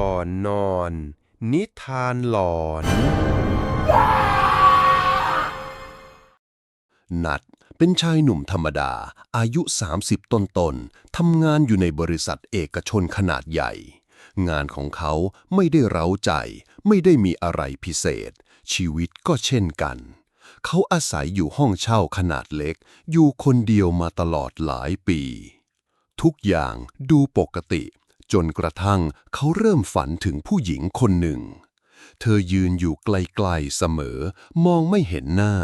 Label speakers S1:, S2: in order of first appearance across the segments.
S1: ก่อนนอน นิทานหลอน
S2: นัดเป็นชายหนุ่มธรรมดา อายุ 30 ต้นๆทำงานอยู่ในบริษัทเอกชนขนาดใหญ่ งานของเขาไม่ได้เร้าใจ ไม่ได้มีอะไรพิเศษ ชีวิตก็เช่นกัน เขาอาศัยอยู่ห้องเช่าขนาดเล็ก อยู่คนเดียวมาตลอดหลายปี ทุกอย่างดูปกติ จนกระทั่งเขาเริ่มฝันถึงผู้หญิงคนหนึ่ง เธอยืนอยู่ไกลๆเสมอ มองไม่เห็นหน้า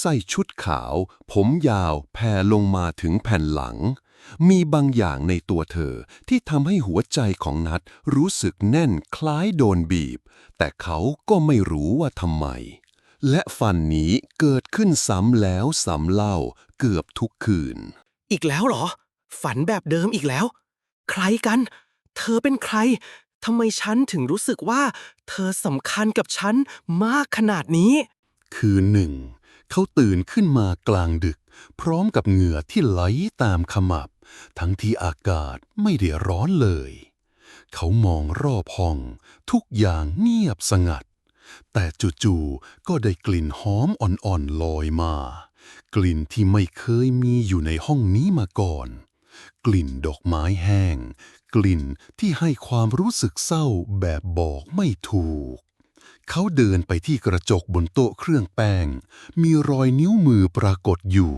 S2: ใส่ชุดขาว ผมยาวแผ่ลงมาถึงแผ่นหลัง มีบางอย่างในตัวเธอที่ทำให้หัวใจของนัดรู้สึกแน่นคล้ายโดนบีบ แต่เขาก็ไม่รู้ว่าทำไม และฝันนี้เกิดขึ้นซ้ำแล้วซ้ำเล่าเกือบทุกคืน
S3: อีกแล้วเหรอ ฝันแบบเดิมอีกแล้ว ใครกัน เธอเป็นใครทำไมฉันถึงรู้สึกว่า เธอสำคัญกับฉันมากขนาดนี้
S2: คืนหนึ่งเขาตื่นขึ้นมากลางดึก พร้อมกับเหงื่อที่ไหลตามขมับ ทั้งที่อากาศไม่ได้ร้อนเลย เขามองรอบห้อง ทุกอย่างเงียบสงัด แต่จู่ๆก็ได้กลิ่นหอมอ่อนๆลอยมา กลิ่นที่ไม่เคยมีอยู่ในห้องนี้มาก่อน กลิ่นดอกไม้แห้ง กลิ่นที่ให้ความรู้สึกเศร้าแบบบอกไม่ถูก เขาเดินไปที่กระจกบนโต๊ะเครื่องแป้ง มีรอยนิ้วมือปรากฏอยู่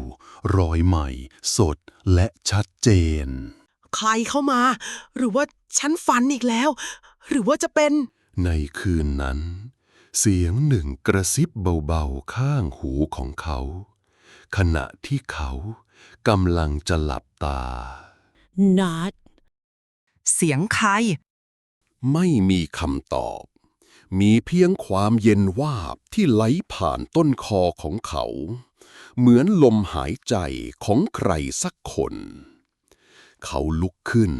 S2: รอยใหม่ สดและชัดเจน
S3: ใครเข้ามา หรือว่าฉันฝันอีกแล้ว หรือว่าจะเป็น
S2: ในคืนนั้น เสียงหนึ่งกระซิบเบาๆข้างหูของเขา ขณะที่เขากำลังจะหลับตา
S4: นัด
S3: เสียงใคร
S2: ไม่มีคำตอบ มีเพียงความเย็นวาบที่ไหลผ่านต้นคอของเขา เหมือนลมหายใจของใครสักคน เขาลุกขึ้น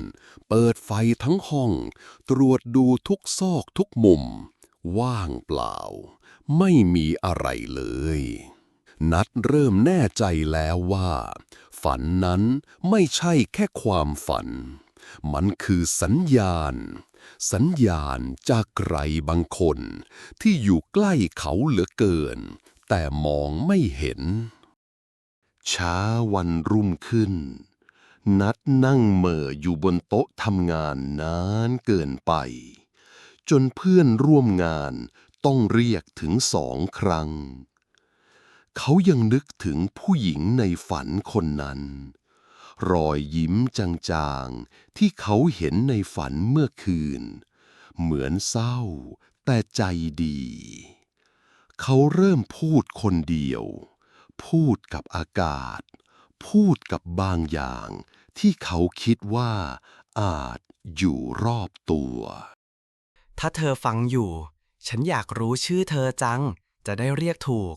S2: เปิดไฟทั้งห้อง ตรวจดูทุกซอกทุกมุม ว่างเปล่า ไม่มีอะไรเลย นัดเริ่มแน่ใจแล้วว่า ฝันนั้นไม่ใช่แค่ความฝัน มันคือสัญญาณ สัญญาณจากใครบางคน ที่อยู่ใกล้เขาเหลือเกิน แต่มองไม่เห็น ช้าวันรุ่งขึ้น นัดนั่งเม่ออยู่บนโต๊ะทำงานนานเกินไป จนเพื่อนร่วมงานต้องเรียกถึงสองครั้ง เขายังนึกถึงผู้หญิงในฝันคนนั้น รอยยิ้มจางๆ ที่เขาเห็นในฝันเมื่อคืน เหมือนเศร้า แต่ใจดี เขาเริ่มพูดคนเดียว พูดกับอากาศ พูดกับบางอย่าง ที่เขาคิดว่า อาจอยู่รอบตัว
S3: ถ้าเธอฟังอยู่ ฉันอยากรู้ชื่อเธอจัง จะได้เรียกถูก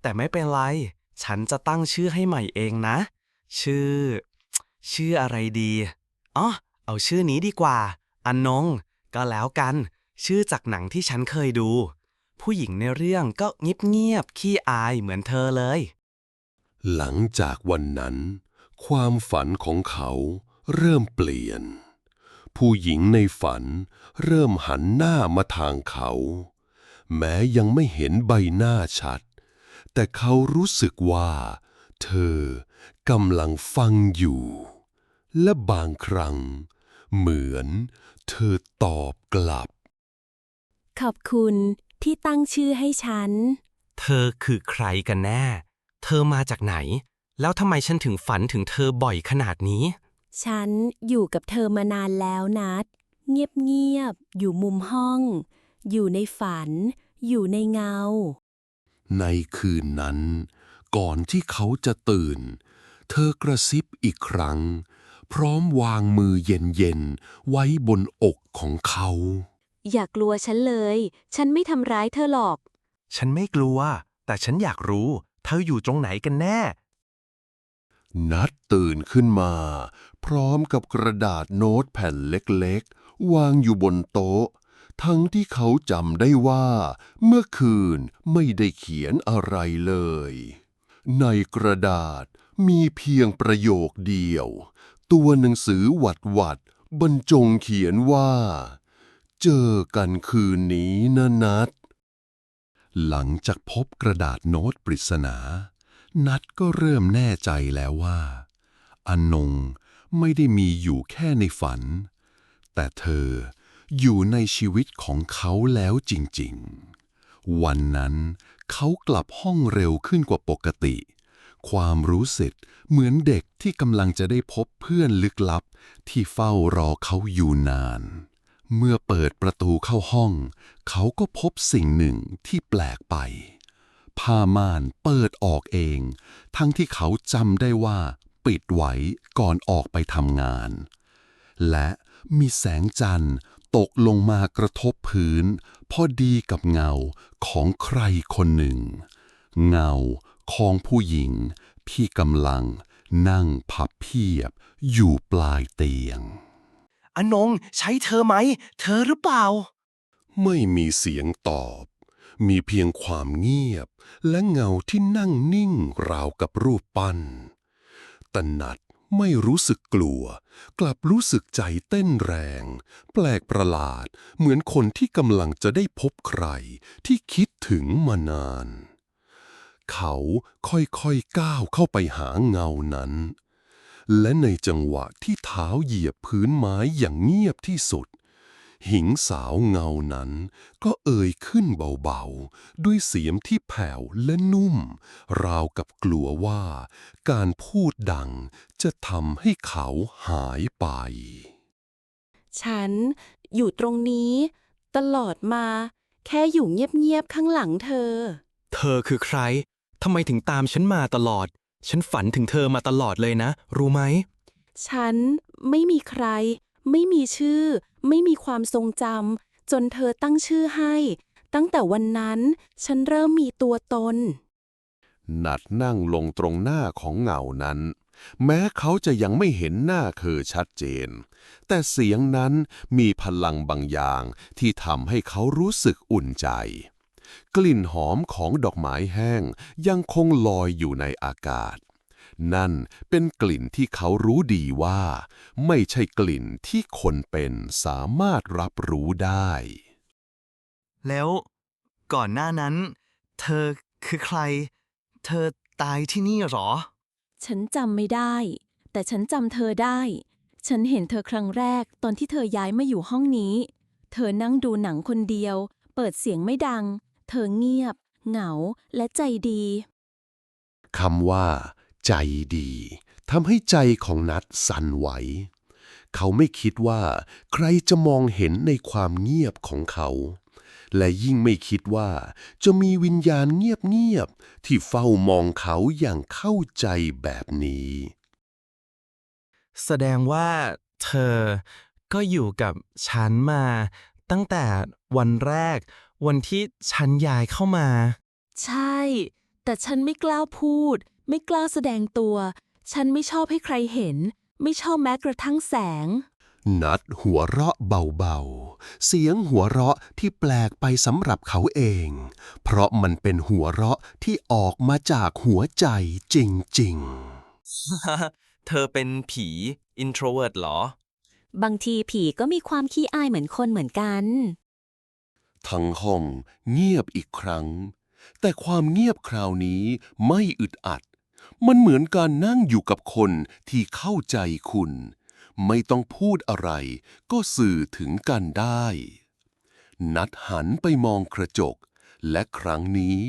S3: แต่ไม่เป็นไร ฉันจะตั้งชื่อให้ใหม่เองนะ ชื่อ ชื่ออะไรดีอ๋อเอาชื่อนี้ดีกว่าอนนง ก็แล้วกัน ชื่อจากหนังที่ฉันเคยดู ผู้หญิงในเรื่องก็เงียบๆขี้อายเหมือนเธอเลย
S2: หลังจากวันนั้น ความฝันของเขาเริ่มเปลี่ยน ผู้หญิงในฝันเริ่มหันหน้ามาทางเขา แม้ยังไม่เห็นใบหน้าชัด แต่เขารู้สึกว่า เธอกำลังฟังอยู่ และบางครั้ง เหมือนเธอตอบกลับ
S4: ขอบคุณที่ตั้งชื่อให้ฉัน
S3: เธอคือใครกันแน่ เธอมาจากไหน แล้วทำไมฉันถึงฝันถึงเธอบ่อยขนาดนี้
S4: ฉันอยู่กับเธอมานานแล้วนัด เงียบๆ อยู่มุมห้อง อยู่ในฝัน อยู่ในเงา
S2: ในคืนนั้น ก่อนที่เขาจะตื่น เธอกระซิบอีกครั้ง พร้อมวางมือเย็นๆ ไว้บนอกของเขา
S4: อย่ากลัวฉันเลย ฉันไม่ทำร้ายเธอหรอก
S3: ฉันไม่กลัว แต่ฉันอยากรู้ เธออยู่ตรงไหนกันแน่
S2: นัดตื่นขึ้นมา พร้อมกับกระดาษโน้ตแผ่นเล็กๆ วางอยู่บนโต๊ะ ทั้งที่เขาจำได้ว่า เมื่อคืนไม่ได้เขียนอะไรเลย ในกระดาษมีเพียงประโยคเดียว ตัวหนังสือหวัดหวัดๆบรรจงเขียนว่า เจอกันคืนนี้นะนัด หลังจากพบกระดาษโน้ตปริศนา นัดก็เริ่มแน่ใจแล้วว่าอนงไม่ได้มีอยู่แค่ในฝัน แต่เธออยู่ในชีวิตของเขาแล้วจริงๆ วันนั้น เขากลับห้องเร็วขึ้นกว่าปกติ ความรู้สึกเหมือนเด็กที่กำลังจะได้พบเพื่อนลึกลับ ที่เฝ้ารอเขาอยู่นาน เมื่อเปิดประตูเข้าห้อง เขาก็พบสิ่งหนึ่งที่แปลกไป ผ้าม่านเปิดออกเอง ทั้งที่เขาจำได้ว่า ปิดไว้ก่อนออกไปทำงาน และมีแสงจันทร์ ตกลงมากระทบพื้น พอดีกับเงาของใครคนหนึ่ง เงาของผู้หญิงที่กำลังนั่งพับเพียบอยู่ปลายเตียง
S3: อนงใช้เธอไหม เธอหรือเปล่า
S2: ไม่มีเสียงตอบ มีเพียงความเงียบ และเงาที่นั่งนิ่งราวกับรูปปั้นแต่นัด ไม่รู้สึกกลัว กลับรู้สึกใจเต้นแรง แปลกประหลาด เหมือนคนที่กำลังจะได้พบใคร ที่คิดถึงมานาน เขาค่อยๆก้าวเข้าไปหาเงานั้น และในจังหวะที่เท้าเหยียบพื้นไม้อย่างเงียบที่สุด หิงสาวเงานั้น ก็เอ่ยขึ้นเบาๆ ด้วยเสียงที่แผ่วและนุ่ม ราวกับกลัวว่า การพูดดังจะทำให้เขาหายไป
S4: ฉันอยู่ตรงนี้ ตลอดมา แค่อยู่เงียบๆข้างหลังเธอ
S3: เธอคือใครทำไมถึงตามฉันมาตลอด ฉันฝันถึงเธอมาตลอดเลยนะ รู้ไหม
S4: ฉันไม่มีใคร ไม่มีชื่อ ไม่มีความทรงจำจนเธอตั้งชื่อให้ ตั้งแต่วันนั้นฉันเริ่มมีตัวตน
S2: นัดนั่งลงตรงหน้าของเงานั้น แม้เขาจะยังไม่เห็นหน้าเธอชัดเจน แต่เสียงนั้นมีพลังบางอย่างที่ทำให้เขารู้สึกอุ่นใจ กลิ่นหอมของดอกไม้แห้งยังคงลอยอยู่ในอากาศ นั่นเป็นกลิ่นที่เขารู้ดีว่า ไม่ใช่กลิ่นที่คนเป็นสามารถรับรู้ได้
S3: แล้วก่อนหน้านั้น เธอคือใคร เธอตายที่นี่เหรอ
S4: ฉันจำไม่ได้ แต่ฉันจำเธอได้ ฉันเห็นเธอครั้งแรกตอนที่เธอย้ายมาอยู่ห้องนี้ เธอนั่งดูหนังคนเดียว เปิดเสียงไม่ดัง เธอเงียบ เหงาและใจดี
S2: คำว่า ใจดีทำให้ใจของนัดสั่นไหว เขาไม่คิดว่าใครจะมองเห็นในความเงียบของเขา และยิ่งไม่คิดว่าจะมีวิญญาณเงียบๆที่เฝ้ามองเขาอย่างเข้าใจแบบนี้
S3: แสดงว่าเธอก็อยู่กับฉันมา ตั้งแต่วันแรก วันที่ฉันย้ายเข้ามา
S4: ใช่ แต่ฉันไม่กล้าพูด ไม่กล้าแสดงตัว ฉันไม่ชอบให้ใครเห็น ไม่ชอบแม้กระทั่งแสง
S2: นัดหัวเราะเบาๆ เสียงหัวเราะที่แปลกไปสำหรับเขาเอง เพราะมันเป็นหัวเราะที่ออกมาจากหัวใจจริงๆ
S3: เธอเป็นผี introvert เหรอ
S4: บางทีผีก็มีความขี้อายเหมือนคนเหมือนกัน
S2: ทั้งห้องเงียบอีกครั้ง แต่ความเงียบคราวนี้ไม่อึดอัด มันเหมือนการนั่งอยู่กับคนที่เข้าใจคุณ ไม่ต้องพูดอะไร ก็สื่อถึงกันได้ นัดหันไปมองกระจก และครั้งนี้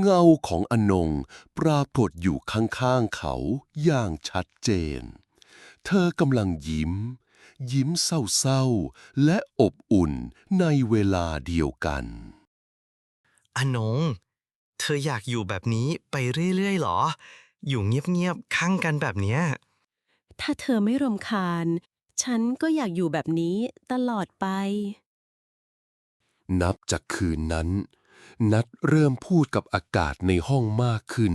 S2: เงาของอนงปรากฏอยู่ข้างๆเขาอย่างชัดเจน เธอกำลังยิ้ม ยิ้มเศร้าๆ และอบอุ่นในเวลาเดียวกัน
S3: อนง เธออยากอยู่แบบนี้ไปเรื่อยๆหรอ อยู่เงียบๆข้างกันแบบเนี้ย
S4: ถ้าเธอไม่รำคาญ ฉันก็อยากอยู่แบบนี้ตลอดไป
S2: นับจากคืนนั้น นัดเริ่มพูดกับอากาศในห้องมากขึ้น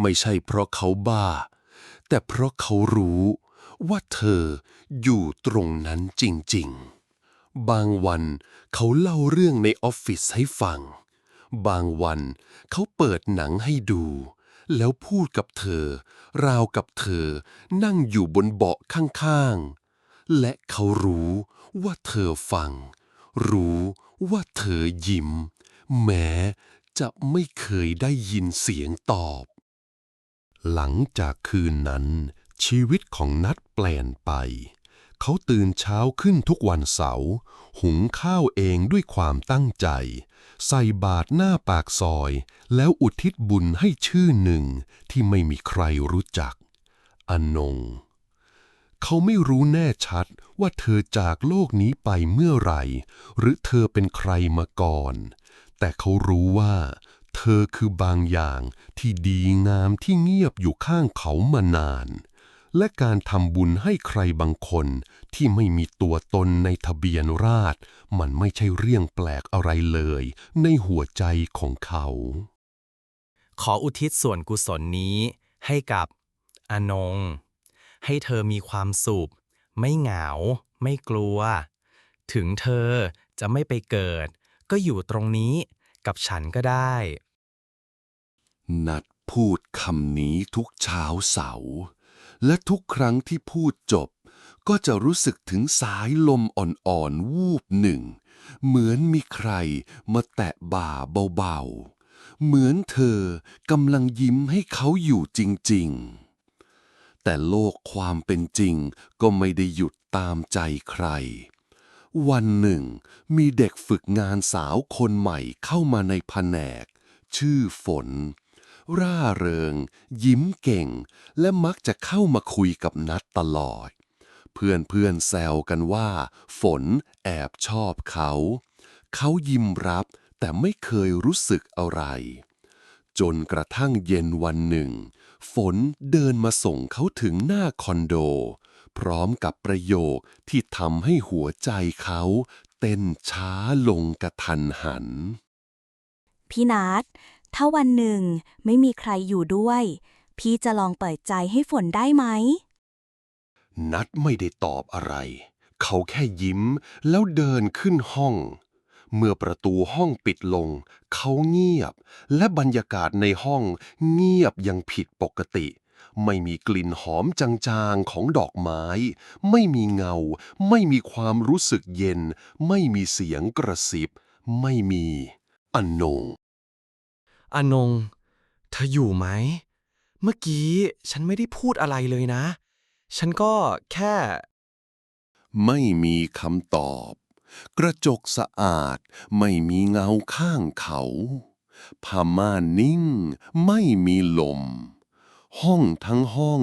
S2: ไม่ใช่เพราะเขาบ้า แต่เพราะเขารู้ว่าเธออยู่ตรงนั้นจริงๆ บางวันเขาเล่าเรื่องในออฟฟิศให้ฟัง บางวันเขาเปิดหนังให้ดู แล้วพูดกับเธอ ราวกับเธอ นั่งอยู่บนเบาะข้างๆ และเขารู้ว่าเธอฟัง รู้ว่าเธอยิ้ม แม้จะไม่เคยได้ยินเสียงตอบ หลังจากคืนนั้น ชีวิตของนัดเปลี่ยนไป เขาตื่นเช้าขึ้นทุกวันเสาร์หุงข้าวเองด้วยความตั้งใจ ใส่บาตรหน้าปากซอย แล้วอุทิศบุญให้ชื่อหนึ่งที่ไม่มีใครรู้จัก อนง เขาไม่รู้แน่ชัดว่าเธอจากโลกนี้ไปเมื่อไหร่ หรือเธอเป็นใครมาก่อน แต่เขารู้ว่า เธอคือบางอย่างที่ดีงามที่เงียบอยู่ข้างเขามานาน และการทำบุญให้ใครบางคนที่ไม่มีตัวตนในทะเบียนราษฎร์มันไม่ใช่เรื่องแปลกอะไรเลย ในหัวใจของเขา
S3: ขออุทิศส่วนกุศลนี้ให้กับอนง ให้เธอมีความสุข ไม่เหงา ไม่กลัว ถึงเธอจะไม่ไปเกิด ก็อยู่ตรงนี้กับฉันก็ได้
S2: นัดพูดคำนี้ทุกเช้าเสาร์ และทุกครั้งที่พูดจบ ก็จะรู้สึกถึงสายลมอ่อนๆ วูบหนึ่ง เหมือนมีใครมาแตะบ่าเบาๆ เหมือนเธอกำลังยิ้มให้เขาอยู่จริงๆ แต่โลกความเป็นจริงก็ไม่ได้หยุดตามใจใคร วันหนึ่ง มีเด็กฝึกงานสาวคนใหม่เข้ามาในแผนก ชื่อฝน ร่าเริง ยิ้มเก่ง และมักจะเข้ามาคุยกับนัดตลอด เพื่อนเพื่อนๆแซวกันว่า ฝนแอบชอบเขา เขายิ้มรับแต่ไม่เคยรู้สึกอะไร จนกระทั่งเย็นวันหนึ่ง ฝนเดินมาส่งเขาถึงหน้าคอนโด พร้อมกับประโยคที่ทำให้หัวใจเขาเต้นช้าลงกระทันหัน
S5: พี่นัท ถ้าวันหนึ่งไม่มีใครอยู่ด้วย พี่จะลองเปิดใจให้ฝนได้ไหม
S2: นัดไม่ได้ตอบอะไร เขาแค่ยิ้มแล้วเดินขึ้นห้อง เมื่อประตูห้องปิดลง เขาเงียบ และบรรยากาศในห้องเงียบยังผิดปกติ ไม่มีกลิ่นหอมจางๆของดอกไม้ ไม่มีเงา ไม่มีความรู้สึกเย็น ไม่มีเสียงกระซิบ ไม่มีอนนง
S3: อนง เธออยู่ไหม เมื่อกี้ฉันไม่ได้พูดอะไรเลยนะ ฉันก็แค่
S2: ไม่มีคำตอบ กระจกสะอาด ไม่มีเงาข้างเขาผ้าม่านนิ่ง ไม่มีลม ห้องทั้งห้อง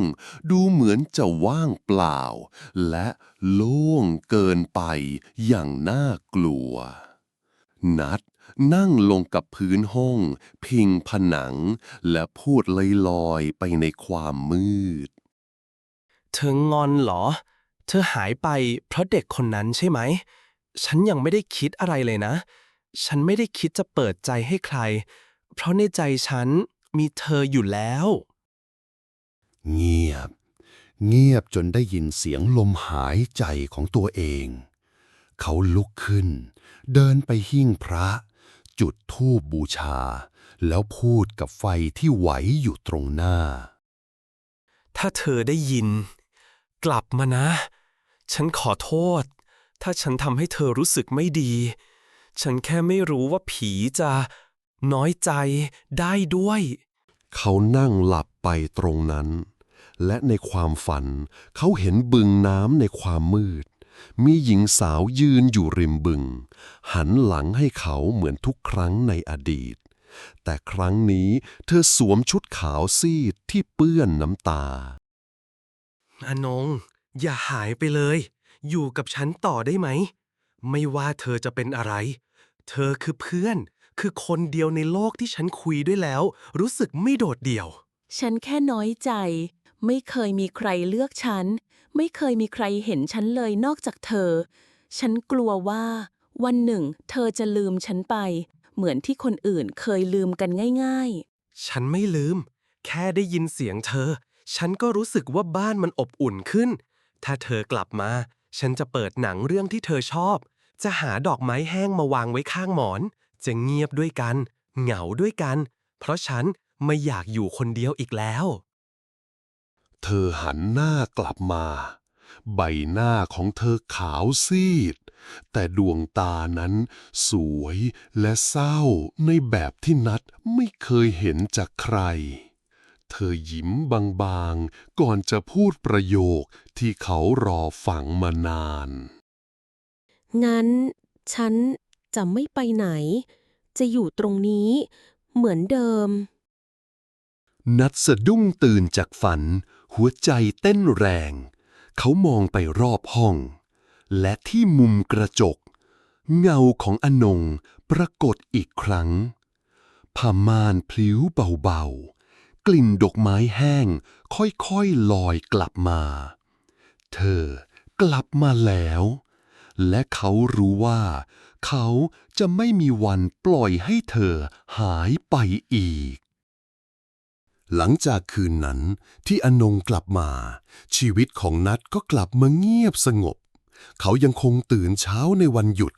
S2: ดูเหมือนจะว่างเปล่า และโล่งเกินไปอย่างน่ากลัว นัด นั่งลงกับพื้นห้อง พิงผนัง และพูดลอยๆไปในความมืด
S3: เธองอนเหรอ เธอหายไปเพราะเด็กคนนั้นใช่ไหม ฉันยังไม่ได้คิดอะไรเลยนะ ฉันไม่ได้คิดจะเปิดใจให้ใคร เพราะในใจฉันมีเธออยู่แล้ว
S2: เงียบ เงียบจนได้ยินเสียงลมหายใจของตัวเอง เขาลุกขึ้น เดินไปหิ้งพระ จุดธูปบูชา แล้วพูดกับไฟที่ไหวอยู่ตรงหน้า
S3: ถ้าเธอได้ยิน กลับมานะ ฉันขอโทษ ถ้าฉันทำให้เธอรู้สึกไม่ดี ฉันแค่ไม่รู้ว่าผีจะน้อยใจได้ด้วย
S2: เขานั่งหลับไปตรงนั้น และในความฝันเขาเห็นบึงน้ำในความมืด มีหญิงสาวยืนอยู่ริมบึง หันหลังให้เขาเหมือนทุกครั้งในอดีต แต่ครั้งนี้เธอสวมชุดขาวซีดที่เปื้อนน้ำตา
S3: อนง อย่าหายไปเลย อยู่กับฉันต่อได้ไหม ไม่ว่าเธอจะเป็นอะไร เธอคือเพื่อน คือคนเดียวในโลกที่ฉันคุยด้วยแล้ว รู้สึกไม่โดดเดี่ยว
S4: ฉันแค่น้อยใจ ไม่เคยมีใครเลือกฉัน ไม่เคยมีใครเห็นฉันเลยนอกจากเธอ ฉันกลัวว่า วันหนึ่ง เธอจะลืมฉันไป เหมือนที่คนอื่นเคยลืมกันง่าย
S3: ฉันไม่ลืม แค่ได้ยินเสียงเธอ ฉันก็รู้สึกว่าบ้านมันอบอุ่นขึ้น ถ้าเธอกลับมา ฉันจะเปิดหนังเรื่องที่เธอชอบ จะหาดอกไม้แห้งมาวางไว้ข้างหมอน จะเงียบด้วยกัน เหงาด้วยกัน เพราะฉันไม่อยากอยู่คนเดียวอีกแล้ว
S2: เธอหันหน้ากลับมา ใบหน้าของเธอขาวซีด แต่ดวงตานั้นสวยและเศร้าในแบบที่นัดไม่เคยเห็นจากใคร เธอยิ้มบางๆ ก่อนจะพูดประโยคที่เขารอฟังมานาน
S6: งั้น ฉันจะไม่ไปไหน จะอยู่ตรงนี้ เหมือนเดิม
S2: นัดสะดุ้งตื่นจากฝัน หัวใจเต้นแรง เขามองไปรอบห้อง และที่มุมกระจก เงาของอนงปรากฏอีกครั้งผ้าม่านพลิ้วเบาๆ กลิ่นดอกไม้แห้งค่อยๆลอยกลับมา เธอกลับมาแล้ว และเขารู้ว่า เขาจะไม่มีวันปล่อยให้เธอหายไปอีก หลังจากคืนนั้นที่อนงกลับมา ชีวิตของนัดก็กลับมาเงียบสงบ เขายังคงตื่นเช้าในวันหยุด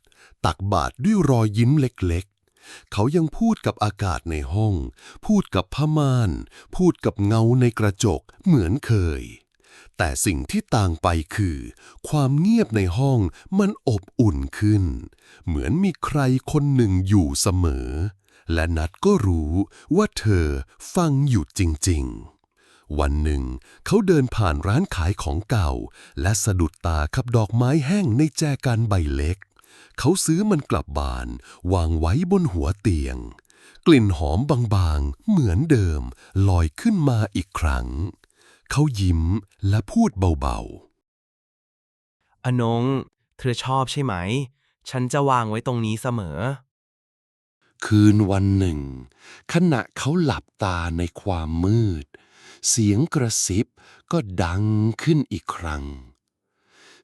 S2: ตักบาตรด้วยรอยยิ้มเล็กๆ เขายังพูดกับอากาศในห้อง พูดกับผ้าม่าน พูดกับเงาในกระจกเหมือนเคย แต่สิ่งที่ต่างไปคือ ความเงียบในห้องมันอบอุ่นขึ้น เหมือนมีใครคนหนึ่งอยู่เสมอ และนัดก็รู้ว่าเธอฟังอยู่จริงๆ วันหนึ่ง เขาเดินผ่านร้านขายของเก่า และสะดุดตากับดอกไม้แห้งในแจกันใบเล็ก เขาซื้อมันกลับบ้าน วางไว้บนหัวเตียง กลิ่นหอมบางๆ เหมือนเดิม ลอยขึ้นมาอีกครั้ง เขายิ้มและพูดเบาๆ
S3: อนง เธอชอบใช่ไหม ฉันจะวางไว้ตรงนี้เสมอ
S2: คืนวันหนึ่ง ขณะเขาหลับตาในความมืด เสียงกระซิบก็ดังขึ้นอีกครั้ง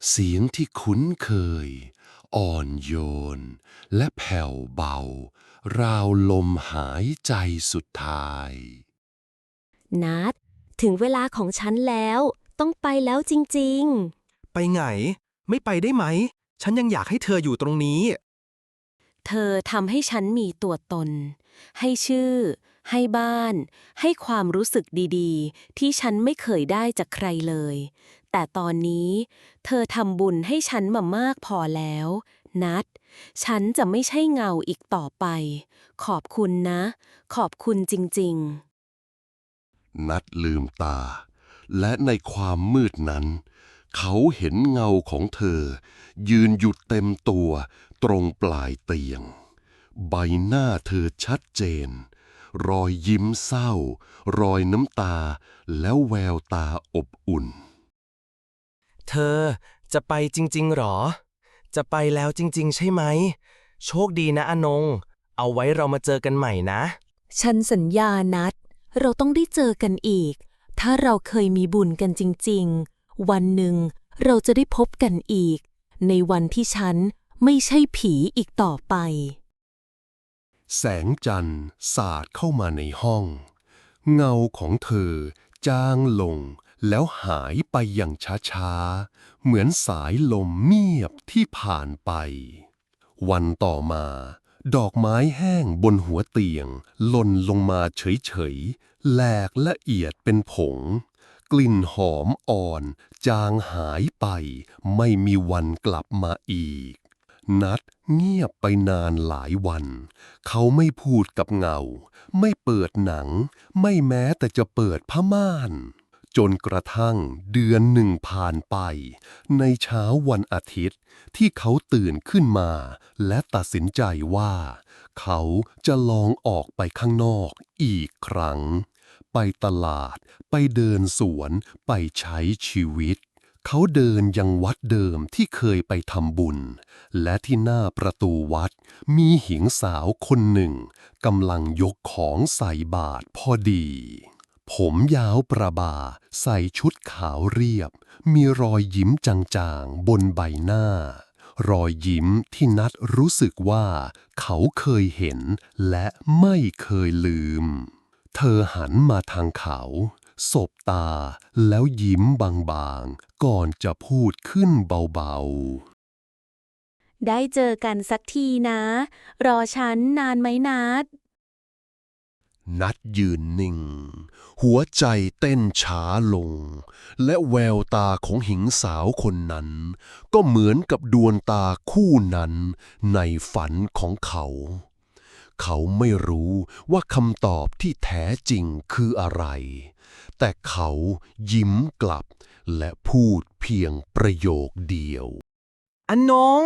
S2: เสียงที่คุ้นเคย อ่อนโยน และแผ่วเบา ราวลมหายใจสุดท้าย
S6: นัดถึงเวลาของฉันแล้ว ต้องไปแล้วจริง
S3: ไปไหนไม่ไปได้ไหม ฉันยังอยากให้เธออยู่ตรงนี้
S6: ๆ เธอทำให้ฉันมีตัวตน ให้ชื่อ ให้บ้าน ให้ความรู้สึกดีๆ ที่ฉันไม่เคยได้จากใครเลย แต่ตอนนี้ เธอทำบุญให้ฉันมามากพอแล้ว นัด ฉันจะไม่ใช่เงาอีกต่อไป ขอบคุณนะ ขอบคุณจริงๆ
S2: นัดลืมตา และในความมืดนั้น เขาเห็นเงาของเธอ ยืนหยุดเต็มตัว ตรงปลายเตียง ใบหน้าเธอชัดเจน รอยยิ้มเศร้า รอยน้ำตา แล้วแววตาอบอุ่น
S3: เธอจะไปจริง ๆ หรอ จะไปแล้วจริง ๆ ใช่ไหม โชคดีนะอนง เอาไว้เรามาเจอกันใหม่นะ
S6: ฉันสัญญานัด เราต้องได้เจอกันอีก ถ้าเราเคยมีบุญกันจริง ๆ วันหนึ่งเราจะได้พบกันอีก ในวันที่ฉันไม่ใช่ผีอีกต่อไป
S2: แสงจันทร์สาดเข้ามาในห้อง เงาของเธอ จางลงแล้วหายไปอย่างช้าๆ เหมือนสายลมเงียบที่ผ่านไป วันต่อมา ดอกไม้แห้งบนหัวเตียงหล่นลงมาเฉยๆแหลกละเอียดเป็นผง กลิ่นหอมอ่อน จางหายไป ไม่มีวันกลับมาอีก นัดเงียบไปนานหลายวัน เขาไม่พูดกับเงา ไม่เปิดหนัง ไม่แม้แต่จะเปิดผ้าม่าน จนกระทั่งเดือนหนึ่งผ่านไป ในเช้าวันอาทิตย์ที่เขาตื่นขึ้นมา และตัดสินใจว่า เขาจะลองออกไปข้างนอกอีกครั้ง ไปตลาด ไปเดินสวน ไปใช้ชีวิต เขาเดินยังวัดเดิมที่เคยไปทำบุญ และที่หน้าประตูวัด มีหญิงสาวคนหนึ่งกำลังยกของใส่บาตรพอดี ผมยาวประบา ใส่ชุดขาวเรียบ มีรอยยิ้มจางๆ บนใบหน้ารอยยิ้มที่นัดรู้สึกว่าเขาเคยเห็นและไม่เคยลืม เธอหันมาทางเขาสบตาแล้วยิ้มบางๆ ก่อนจะพูดขึ้นเบาๆ
S6: ได้เจอกันสักทีนะ รอฉันนานไหมนัด
S2: นัดยืนนิ่ง หัวใจเต้นช้าลง และแววตาของหญิงสาวคนนั้น ก็เหมือนกับดวงตาคู่นั้นในฝันของเขา เขาไม่รู้ว่าคำตอบที่แท้จริงคืออะไร แต่เขายิ้มกลับและพูดเพียงประโยคเดียว
S3: อนง